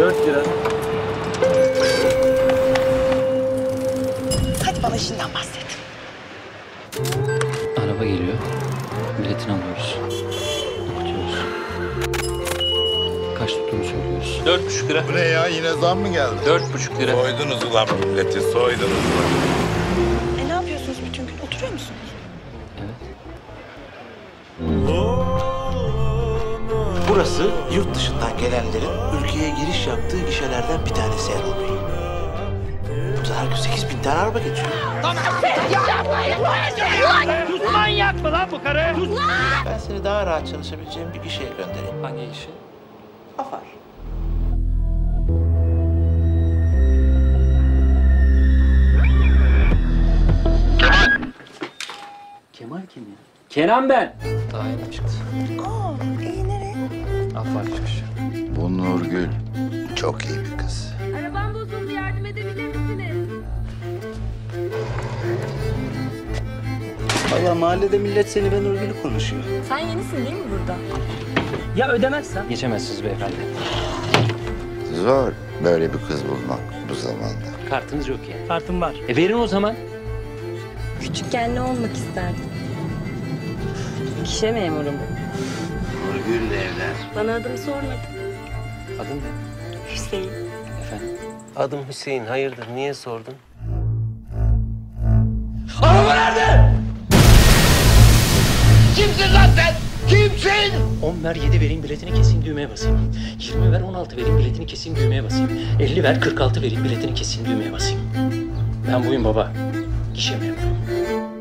4 lira. Hadi bana işinden bahset. Araba geliyor. Biletini alıyoruz. Okutuyoruz. Kaç tuttuğunu söylüyoruz. Dört buçuk lira. Bu ne ya yine zam mı geldi? Dört buçuk lira. Soydunuz ulan milleti soydunuz. E ne yapıyorsunuz bütün gün? Oturuyor musunuz? Evet. Burası yurt dışından gelenlerin ülkeye giriş yaptığı gişelerden bir tanesi Erol Bey. Burada her gün 8 bin tane araba geçiyor. Manyak mı lan bu karı? Ben seni daha rahat çalışabileceğim bir gişeye göndereyim. Hangi işi? Afar. Kemal kim ya? Kenan ben. Daha yeni çıktı. Aa, iyi Affar çıkış. Bu Nurgül çok iyi bir kız. Arabam bozuldu yardım edebilir misiniz? Valla mahallede millet seni ben Nurgül'ü konuşuyor. Sen yenisin değil mi burada? Ya ödemezsen? Geçemezsiniz beyefendi. Zor böyle bir kız bulmak bu zamanda. Kartınız yok yani. Kartım var. E verin o zaman. Küçükken ne olmak isterdin? Kişe memurum. Evlen. Bana adımı sormadın. Adın ne? Hüseyin. Efendim? Adım Hüseyin. Hayırdır? Niye sordun? Kimsin lan sen? Kimsin? 10 ver 7 vereyim biletini keseyim düğmeye basayım. 20 ver 16 vereyim biletini keseyim düğmeye basayım. 50 ver 46 vereyim biletini keseyim düğmeye basayım. Ben buyum baba. Gişe memuru.